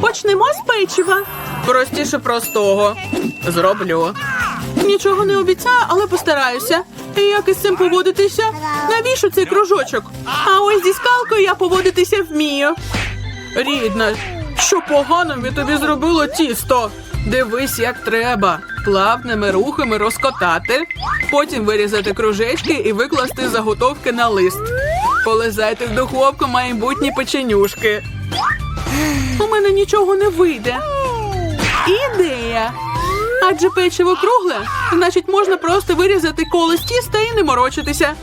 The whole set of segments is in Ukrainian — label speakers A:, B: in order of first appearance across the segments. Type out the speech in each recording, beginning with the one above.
A: Почнемо з печива. Простіше простого. Зроблю. Нічого не обіцяю, але постараюся. І як із цим поводитися? Навіщо цей кружочок? А ось зі скалкою я поводитися вмію. Рідна, що поганим тобі зробило тісто? Дивись, як треба. Плавними рухами розкотати, потім вирізати кружечки і викласти заготовки на лист. Полизайте в духовку майбутні печенюшки. У мене нічого не вийде. Ідея. Адже печиво кругле, значить можна просто вирізати коло з тіста і не морочитися.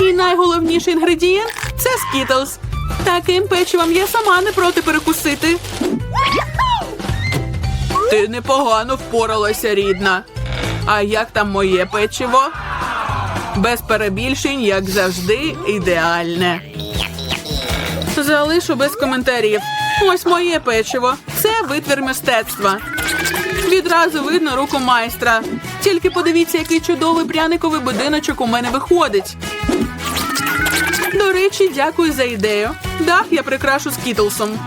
A: І найголовніший інгредієнт це скітлз. Таким печивом я сама не проти перекусити. Ти непогано впоралася, рідна. А як там моє печиво? Без перебільшень, як завжди, ідеальне. Залишу без коментарів. Ось моє печиво. Це витвір мистецтва. Відразу видно руку майстра. Тільки подивіться, який чудовий пряниковий будиночок у мене виходить. До речі, дякую за ідею. Дах я прикрашу скітлсом.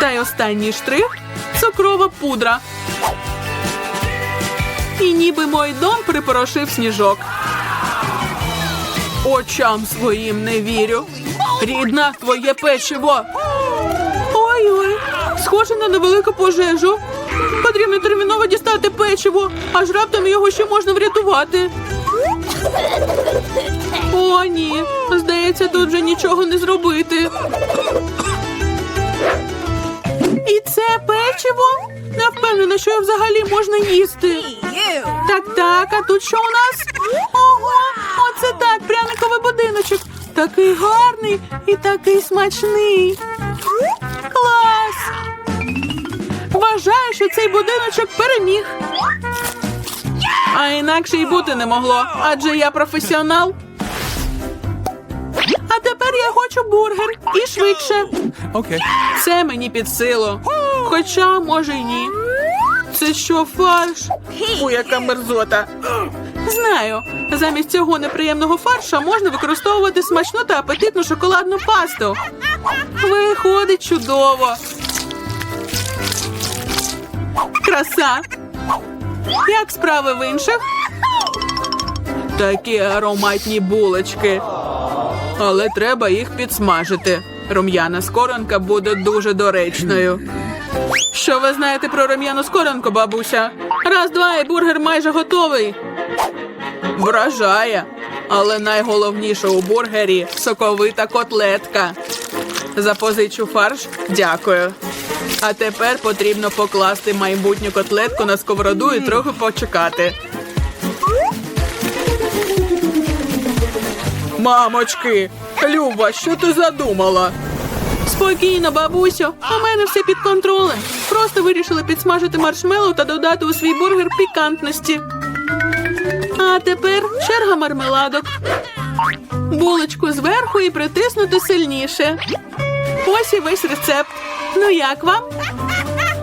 A: Та й останній штрих цукрова пудра. І ніби мой дом припорошив сніжок. Очам своїм не вірю. Рідна, твоє печиво. Схоже на невелику пожежу. Потрібно терміново дістати печиво, аж раптом його ще можна врятувати. О, ні. Здається, тут вже нічого не зробити. І це печиво? Не впевнена, що його взагалі можна їсти. Так, так, а тут що у нас? Ого, оце так, пряниковий будиночок. Такий гарний і такий смачний. Вважаю, що цей будиночок переміг. А інакше й бути не могло, адже я професіонал. А тепер я хочу бургер і швидше.
B: Okay.
A: Це мені під силу. Хоча, може, й ні. Це що, фарш? Фу, яка мерзота. Знаю, замість цього неприємного фарша можна використовувати смачну та апетитну шоколадну пасту. Виходить чудово. Краса. Як справи в інших? Такі ароматні булочки. Але треба їх підсмажити. Рум'яна скоронка буде дуже доречною. Що ви знаєте про рум'яну скоронку, бабуся? Раз, два і бургер майже готовий. Вражає. Але найголовніше у бургері соковита котлетка. Запозичу фарш. Дякую. А тепер потрібно покласти майбутню котлетку на сковороду і трохи почекати. Мамочки, Люба, що ти задумала? Спокійно, бабусю. У мене все під контролем. Просто вирішила підсмажити маршмеллоу та додати у свій бургер пікантності. А тепер черга мармеладок. Булочку зверху і притиснути сильніше. Ось і весь рецепт. Ну як вам?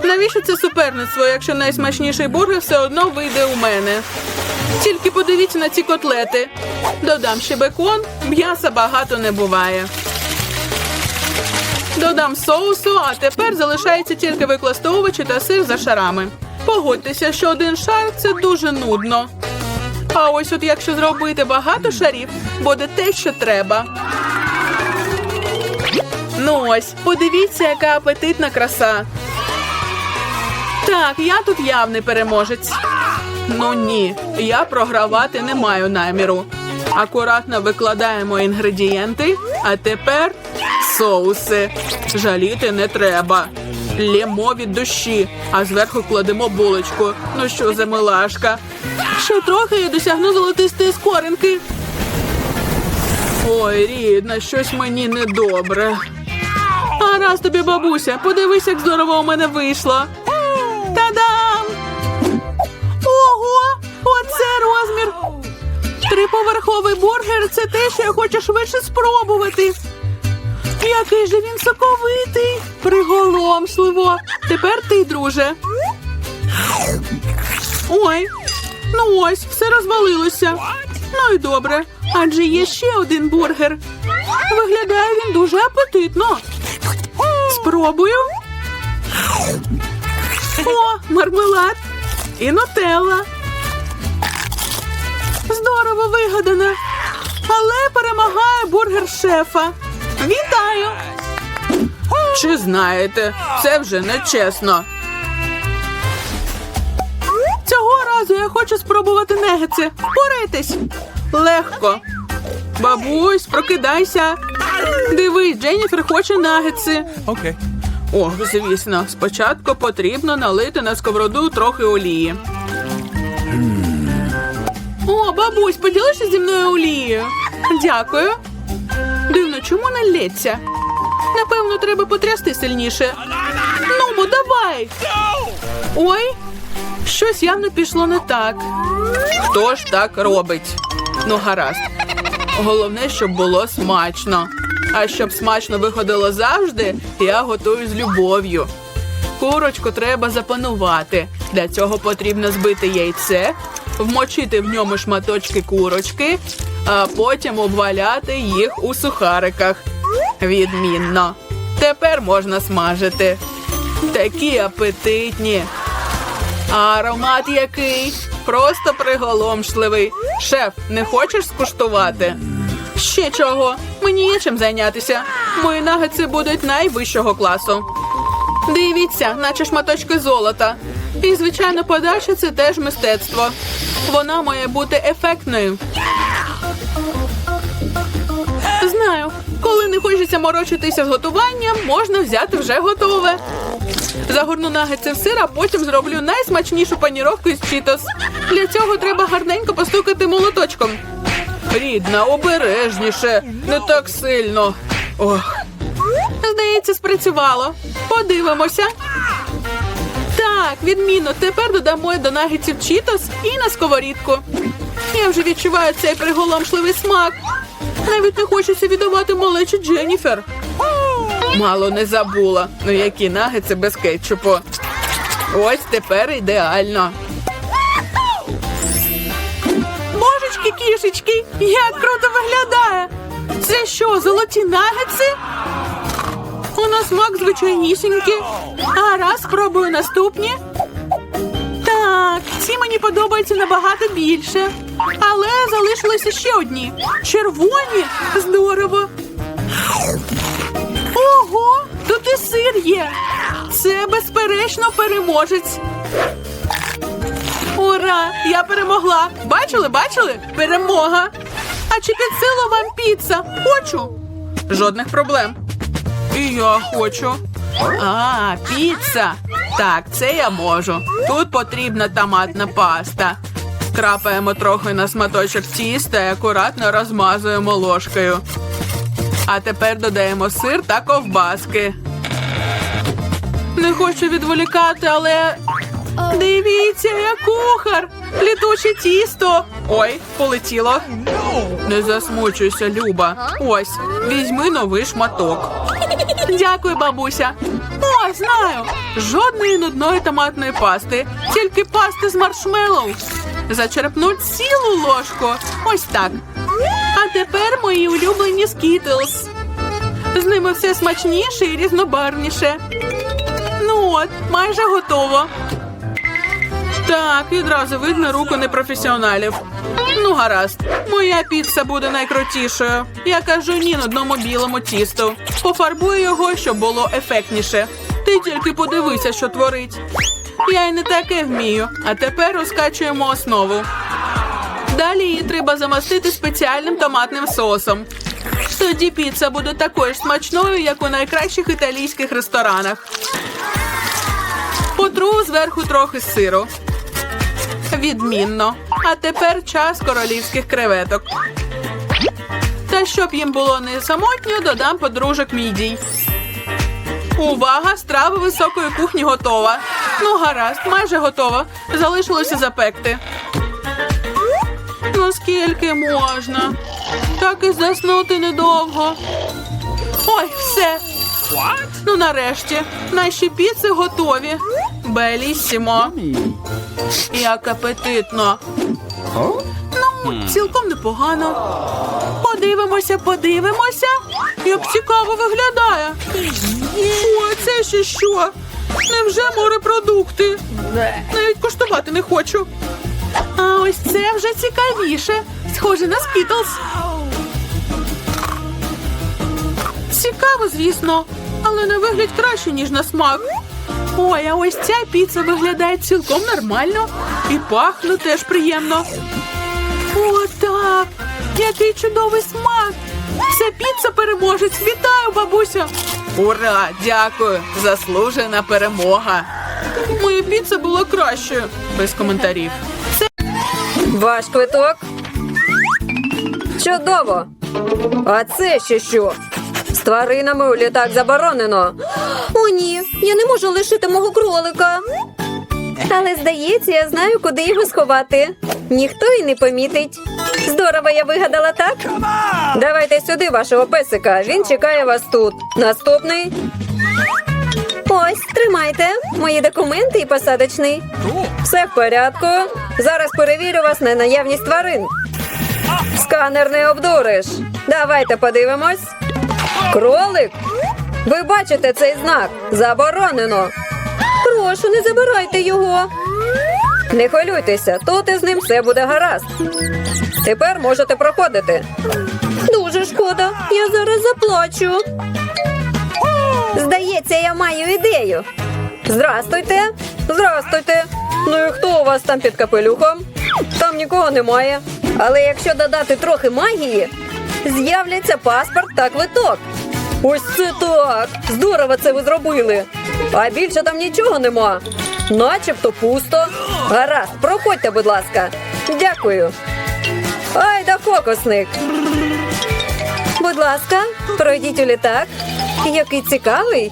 A: Навіщо це суперництво, якщо найсмачніший бургер все одно вийде у мене? Тільки подивіться на ці котлети. Додам ще бекон, м'яса багато не буває. Додам соусу, а тепер залишається тільки викласти овочі та сир за шарами. Погодьтеся, що один шар це дуже нудно. А ось от якщо зробити багато шарів, буде те, що треба. Ну ось, подивіться, яка апетитна краса. Так, я тут явний переможець. Ну ні, я програвати не маю наміру. Акуратно викладаємо інгредієнти, а тепер соуси. Жаліти не треба. Лємо від душі, а зверху кладемо булочку. Ну що за милашка? Ще трохи і досягну золотистої скоринки. Ой, рідна, щось мені недобре. А раз тобі, бабуся, подивись, як здорово у мене вийшло. Та-дам! Ого! Оце розмір! Триповерховий бургер це те, що я хочу швидше спробувати. Який же він соковитий! Приголомшливо! Тепер ти, друже. Ой, ну ось, все розвалилося. Ну і добре, адже є ще один бургер. Виглядає він дуже апетитно. Спробую. О, мармелад і нутелла. Здорово вигадано. Але перемагає бургер шефа. Вітаю! Чи знаєте, це вже не чесно. Цього разу я хочу спробувати негетси. Впорайтесь. Легко. Бабусь, прокидайся. Дивись, Дженніфер хоче нагетси.
B: Okay.
A: О, звісно, спочатку потрібно налити на сковороду трохи олії. О, бабусь, поділишся зі мною олією. Дякую. Дивно, чому не лється? Напевно, треба потрясти сильніше. Ну, бо давай. Ой, щось явно пішло не так. Хто ж так робить? Ну, гаразд. Головне, щоб було смачно. А щоб смачно виходило завжди, я готую з любов'ю. Курочку треба запанувати. Для цього потрібно збити яйце, вмочити в ньому шматочки курочки, а потім обваляти їх у сухариках. Відмінно. Тепер можна смажити. Такі апетитні. А аромат який? Просто приголомшливий. Шеф, не хочеш скуштувати? Ще чого? Мені є чим зайнятися. Мої нагетси будуть найвищого класу. Дивіться, наче шматочки золота. І, звичайно, подача це теж мистецтво. Вона має бути ефектною. Знаю, коли не хочеться морочитися з готуванням, можна взяти вже готове. Загорну нагетси в сир, а потім зроблю найсмачнішу паніровку із чітос. Для цього треба гарненько постукати молоточком. Рідна, обережніше, не так сильно. Ох. Здається, спрацювало. Подивимося. Так, відмінно. Тепер додамо до нагетсів чітос і на сковорідку. Я вже відчуваю цей приголомшливий смак. Навіть не хочеться віддавати малечі Дженніфер. Мало не забула. Ну які нагетси без кетчупу. Ось тепер ідеально. Божечки, кішечки, як круто виглядає! Це що, золоті нагетси? У нас смак звичайнісінький. А раз спробую наступні. Так, ці мені подобаються набагато більше. Але залишилися ще одні. Червоні. Здорово. Ого, тут і сир є. Це безперечно переможець. Ура! Я перемогла! Бачили, бачили? Перемога! А чи під силу вам піца? Хочу. Жодних проблем. І я хочу. А, піца. Так, це я можу. Тут потрібна томатна паста. Крапаємо трохи на сматочок тіста і акуратно розмазуємо ложкою. А тепер додаємо сир та ковбаски. Не хочу відволікати, але Дивіться, я кухар! Літуче тісто. Ой, полетіло. Не засмучуйся, Люба. Ось, візьми новий шматок. Дякую, бабуся. О, знаю. Жодної нудної томатної пасти, тільки пасти з маршмеллоу. Зачерпнуть цілу ложку. Ось так. А тепер мої улюблені скітлз. З ними все смачніше і різнобарвніше. Ну от, майже готово. Так, відразу видно руку непрофесіоналів. Ну, гаразд, моя піца буде найкрутішою. Я кажу ні на одному білому тісту. Пофарбую його, щоб було ефектніше. Ти тільки подивися, що творить. Я й не таке вмію. А тепер розкачуємо основу. Далі її треба замастити спеціальним томатним соусом. Тоді піца буде такою ж смачною, як у найкращих італійських ресторанах. Потру зверху трохи сиру. Відмінно. А тепер час королівських креветок. Та щоб їм було не самотньо, додам подружок мідій. Увага! Страва високої кухні готова. Ну, гаразд, майже готова. Залишилося запекти. Скільки можна? Так і заснути недовго. Ой, все. Ну, нарешті, наші піци готові. Белісімо. Як апетитно. Ну, цілком непогано. Подивимося, подивимося. Як цікаво виглядає. О, це ще що? Невже морепродукти? Навіть коштувати не хочу. А ось це вже цікавіше. Схоже на скітлс. Цікаво, звісно, але на вигляд краще, ніж на смак. Ой, а ось ця піца виглядає цілком нормально і пахне теж приємно. О, так! Який чудовий смак! Це піца переможець! Вітаю, бабуся! Ура! Дякую! Заслужена перемога! Моя піца була кращою, без коментарів.
B: Ваш квиток. Чудово. А це ще що? З тваринами у літак заборонено. О, ні, я не можу лишити мого кролика. Але здається, я знаю, куди його сховати. Ніхто й не помітить. Здорово, я вигадала так. Давайте сюди вашого песика. Він чекає вас тут. Наступний. Ось, тримайте мої документи і посадочний. Все в порядку. Зараз перевірю вас на наявність тварин. Сканер не обдуриш. Давайте подивимось. Кролик. Ви бачите цей знак? Заборонено. Прошу, не забирайте його. Не хвилюйтеся, тут із ним все буде гаразд. Тепер можете проходити. Дуже шкода, я зараз заплачу. Здається, я маю ідею. Здрастуйте. Здрастуйте. Ну і хто у вас там під капелюхом? Там нікого немає. Але якщо додати трохи магії, з'являться паспорт та квиток. Ось це так! Здорово це ви зробили. А більше там нічого нема. Начебто пусто. Гаразд, проходьте, будь ласка. Дякую. Ай да фокусник. Будь ласка, пройдіть у літак. Який цікавий.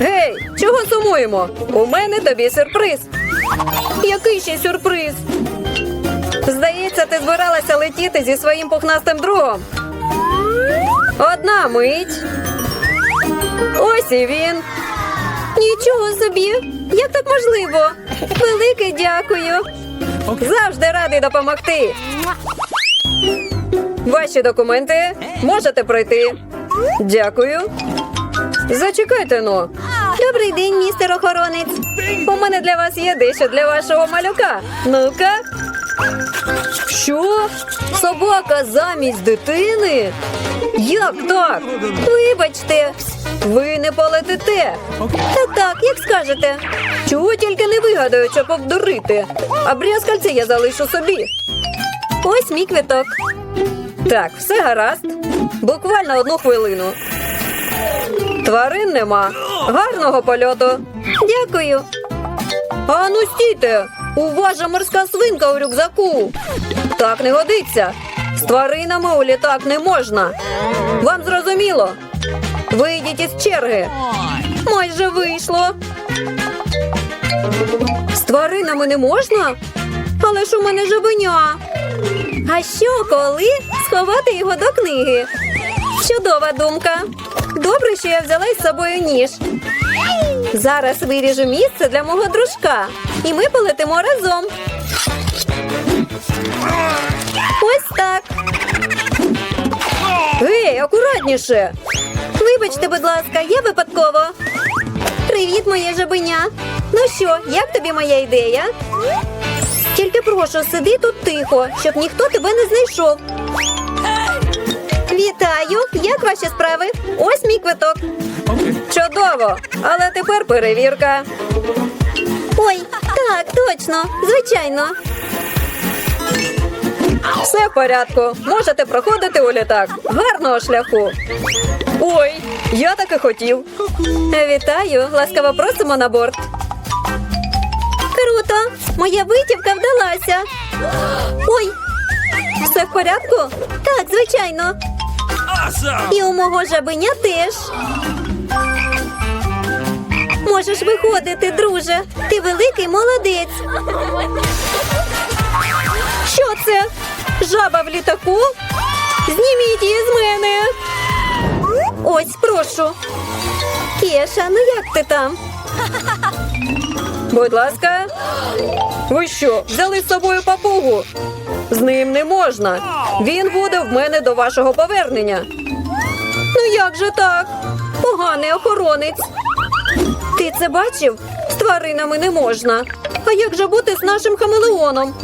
B: Гей, чого сумуємо? У мене тобі сюрприз. Який ще сюрприз? Здається, ти збиралася летіти зі своїм пухнастим другом. Одна мить. Ось і він. Нічого собі. Як так можливо? Велике дякую. Завжди радий допомогти. Ваші документи можете пройти. Дякую. Зачекайте но. Добрий день, містер охоронець. У мене для вас є дещо для вашого малюка. Ну-ка. Що? Собака замість дитини? Як так? Вибачте, ви не полетите. Так, так, як скажете. Чого тільки не вигадаю, щоб обдурити. А брязкальце я залишу собі. Ось мій квиток. Так, все гаразд. Буквально одну хвилину. Тварин нема. Гарного польоту. Дякую. А ну стійте! У морська свинка у рюкзаку. Так не годиться. З тваринами у літак не можна. Вам зрозуміло? Вийдіть із черги. Майже вийшло. З тваринами не можна? Але ж у мене жабеня. А що, коли сховати його до книги? Чудова думка. Добре, що я взяла із собою ніж. Зараз виріжу місце для мого дружка, і ми полетимо разом. Ось так. Гей, акуратніше. Вибачте, будь ласка, я випадково. Привіт, моє жабеня. Ну що, як тобі моя ідея? Тільки прошу, сиди тут тихо, щоб ніхто тебе не знайшов. Вітаю! Як ваші справи? Ось мій квиток. Чудово! Але тепер перевірка. Ой, так, точно, звичайно. Все в порядку. Можете проходити у літак. Гарного шляху. Ой, я так і хотів. Вітаю! Ласкаво просимо на борт. Моя витівка вдалася. Ой, все в порядку? Так, звичайно. І у мого жабеня теж. Можеш виходити, друже. Ти великий молодець. Що це? Жаба в літаку? Зніміть її з мене. Ось, прошу. Кеша, ну як ти там? Будь ласка. Ви що, взяли з собою папугу? З ним не можна. Він буде в мене до вашого повернення. Ну як же так? поганий охоронець. Ти це бачив? З тваринами не можна. А як же бути з нашим хамелеоном?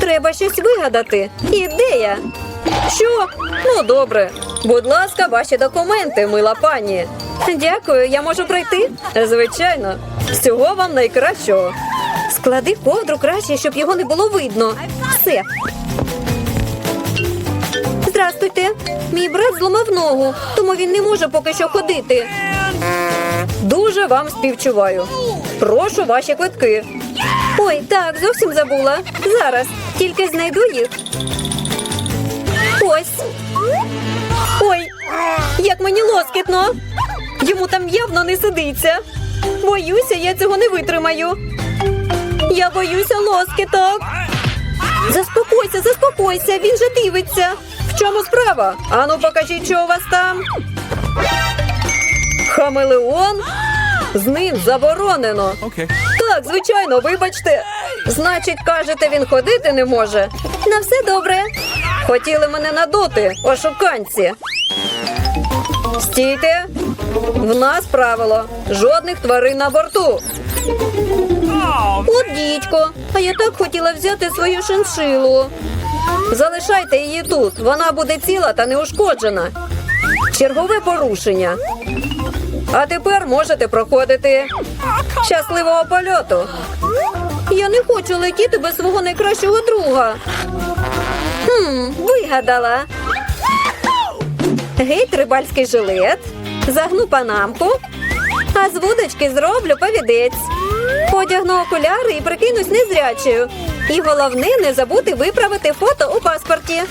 B: Треба щось вигадати. Ідея. Що? Ну, добре. Будь ласка, ваші документи, мила пані. Дякую, я можу пройти? Звичайно. Всього вам найкращого. Склади ковдру краще, щоб його не було видно. Все. Здрастуйте. Мій брат зламав ногу, тому він не може поки що ходити. Дуже вам співчуваю. Прошу ваші квитки. Ой, так, зовсім забула. Зараз. Тільки знайду їх. Ось. Ой, як мені лоскітно. Йому там явно не сидиться. Боюся, я цього не витримаю. Я боюся лоскіток. Заспокойся, заспокойся, він же дивиться. В чому справа? Ану, покажіть, що у вас там. Хамелеон? З ним заборонено.
C: Okay.
B: Так, звичайно, вибачте. Значить, кажете, він ходити не може. На все добре. Хотіли мене надути, ошуканці. Стійте. В нас правило. Жодних тварин на борту. От дідько. А я так хотіла взяти свою шиншилу. Залишайте її тут. Вона буде ціла та неушкоджена. Чергове порушення. А тепер можете проходити. Щасливого польоту. Я не хочу летіти без свого найкращого друга. Хм, вигадала. Геть рибальський жилет, загну панамку, а з вудочки зроблю повідець. Одягну окуляри і прикинусь незрячою. І головне не забути виправити фото у паспорті.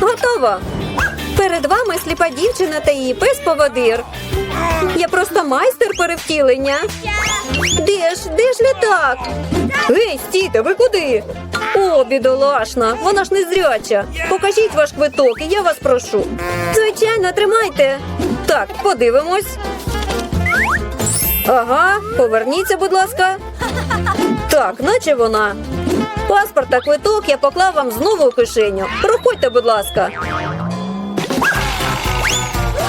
B: Готово. Перед вами сліпа дівчина та її пес-поводир. Я просто майстер перевтілення. Де ж, де ж літак? Гей, стійте, ви куди? О, бідолашна, вона ж не зряча. Покажіть ваш квиток, і я вас прошу. Звичайно, тримайте. Так, подивимось. Ага, поверніться, будь ласка. Так, наче вона. Паспорт та квиток я поклав вам знову у кишеню. Проходьте, будь ласка.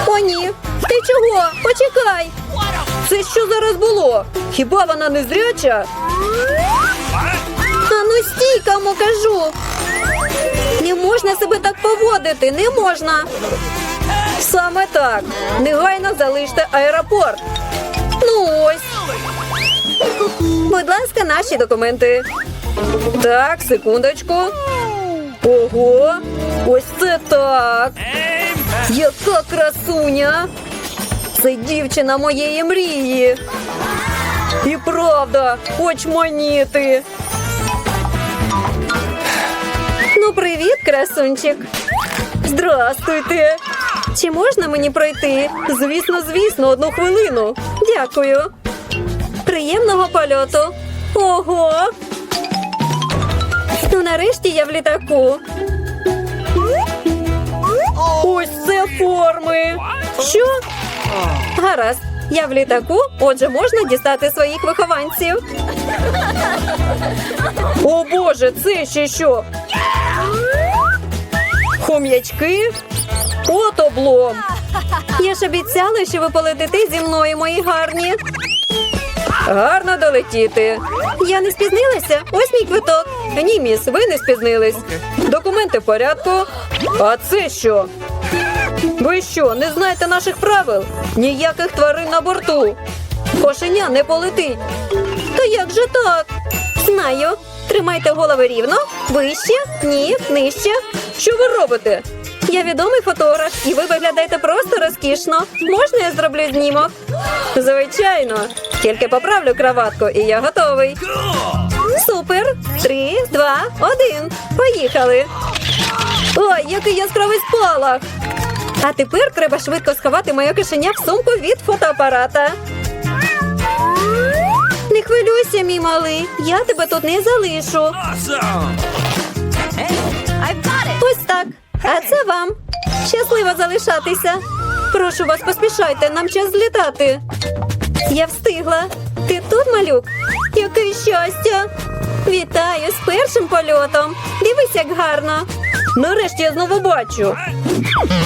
B: О, ні. Ти чого? Почекай. Це що зараз було? Хіба вона не зряча? А ну стій, кому кажу. Не можна себе так поводити, не можна. Саме так. Негайно залиште аеропорт. Ну ось. Будь ласка, наші документи. Так, секундочку. Ого, ось це так. Яка красуня! Це дівчина моєї мрії. І правда, очманіти. Ну, привіт, красунчик. Здрастуйте. Чи можна мені пройти? Звісно, звісно, одну хвилину. Дякую. Приємного польоту. Ого. Ну, нарешті я в літаку. Ось це форми. Що? Гаразд. Я в літаку, отже, можна дістати своїх вихованців. О Боже, це ще що? Хом'ячки? От облом. Я ж обіцяла, що ви полетите зі мною, мої гарні. Гарно долетіти. Я не спізнилася. Ось мій квиток. Ні, міс, ви не спізнились. Документи в порядку. А це що? Ви що, не знаєте наших правил? Ніяких тварин на борту. Кошеня не полетить. Та як же так? Знаю. Тримайте голови рівно, вище, ні, нижче. Що ви робите? Я відомий фотограф, і ви виглядаєте просто розкішно. Можна я зроблю знімок? Звичайно. Тільки поправлю краватку, і я готовий. Супер! Три, два, один. Поїхали. Ой, який яскравий спалах! А тепер треба швидко сховати моє кишеня в сумку від фотоапарата. Не хвилюйся, мій малий. Я тебе тут не залишу.
C: Awesome.
B: Ось так. А це вам. Щасливо залишатися. Прошу вас, поспішайте, нам час злітати. Я встигла. Ти тут, малюк? Яке щастя! Вітаю з першим польотом. Дивись, як гарно. Нарешті я знову бачу.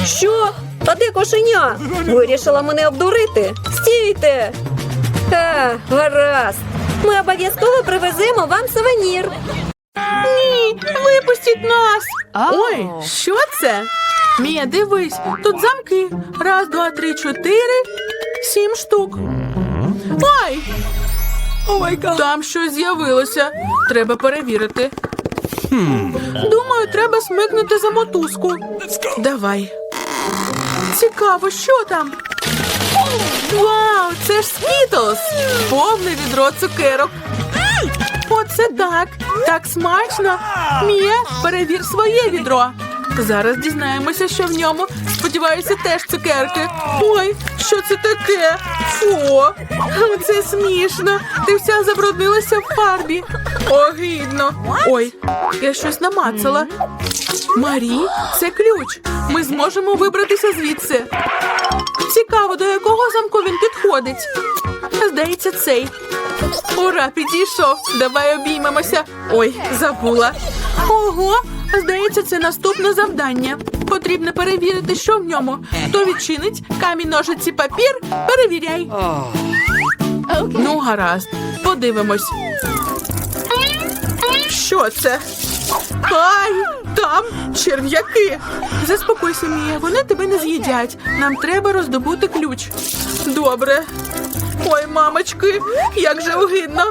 B: Що? А де кошеня? Вирішила мене обдурити. Стійте. Ха, гаразд. Ми обов'язково привеземо вам сувенір.
A: Ні, випустіть нас. Ой, що це? Мія, дивись, тут замки. Раз, два, три, чотири, сім штук. Ой! Там щось з'явилося. Треба перевірити. Думаю, треба смикнути за мотузку. Давай. Цікаво, що там? Вау, це ж Скітлс! Повне відро цукерок. Оце так. Так смачно. Мія, перевір своє відро. Зараз дізнаємося, що в ньому. Сподіваюся, теж цукерки. Ой, що це таке? Фу, це смішно. Ти вся забруднилася в фарбі. Огидно. Ой, я щось намацала. Марі, це ключ. Ми зможемо вибратися звідси. Цікаво, до якого замку він підходить. Здається, цей. Ура, підійшов. Давай обіймемося. Ой, забула. Ого, здається, це наступне завдання. Потрібно перевірити, що в ньому. Хто відчинить камінь, ножиці, папір, перевіряй. Ну, гаразд, подивимось. Що це? Ай, там черв'яки. Заспокойся, Мія, вони тебе не з'їдять. Нам треба роздобути ключ. Добре. Ой, мамочки, як же огидно.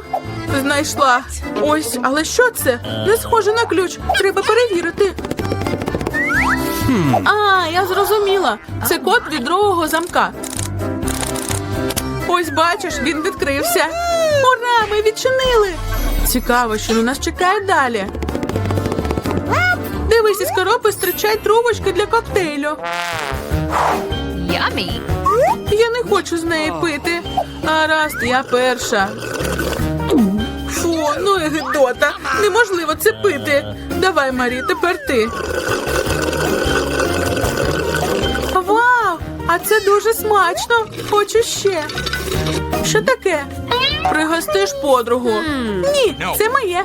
A: Знайшла. Ось, але що це? Не схоже на ключ. Треба перевірити. А, я зрозуміла. Це код від другого замка. Ось бачиш, він відкрився. Ура! Ми відчинили. Цікаво, що на нас чекає далі. Дивись, із коробки стирчать трубочки для коктейлю.
C: Yummy.
A: Я не хочу з неї пити. А раз, я перша. Ну і гидота. Неможливо це пити. Давай, Марі, тепер ти. Вау! А це дуже смачно. Хочу ще. Що таке? Пригостиш подругу. Ні, це моє.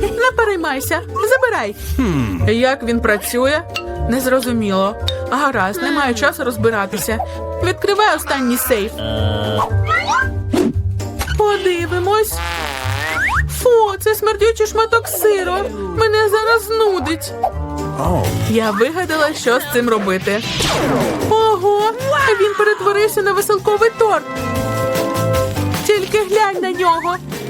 A: Не переймайся, забирай. Як він працює? Незрозуміло. Гаразд, немає часу розбиратися. Відкривай останній сейф. Подивимось. Фу, це смердючий шматок сиру. Мене зараз знудить. Я вигадала, що з цим робити. Ого, він перетворився на веселковий торт. Тільки глянь на нього.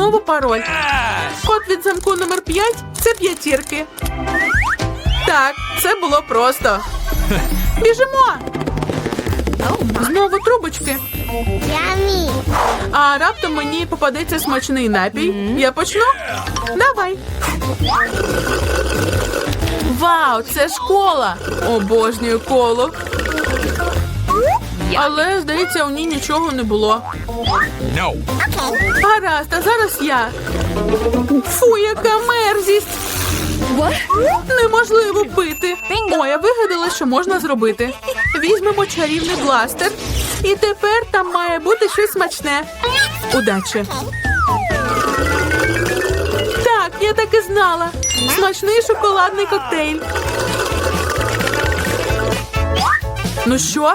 A: Знову пароль. Код від замку номер 5 це п'ятірки. Так, це було просто. Біжимо. Знову трубочки. А раптом мені попадеться смачний напій. Я почну? Давай. Вау, це школа! Обожнюю коло. Але, здається, у ній нічого не було.
C: No.
A: Гаразд, а зараз я. Фу, яка мерзість! Неможливо пити. О, я вигадала, що можна зробити. Візьмемо чарівний бластер. І тепер там має бути щось смачне. Удачі! Так, я так і знала. Смачний шоколадний коктейль. Ну що?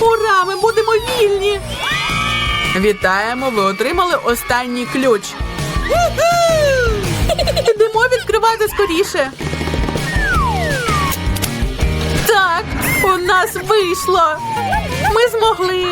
A: Ура! Ми будемо вільні. Вітаємо, ви отримали останній ключ. Ідемо відкривати скоріше. Так, у нас вийшло. Ми змогли.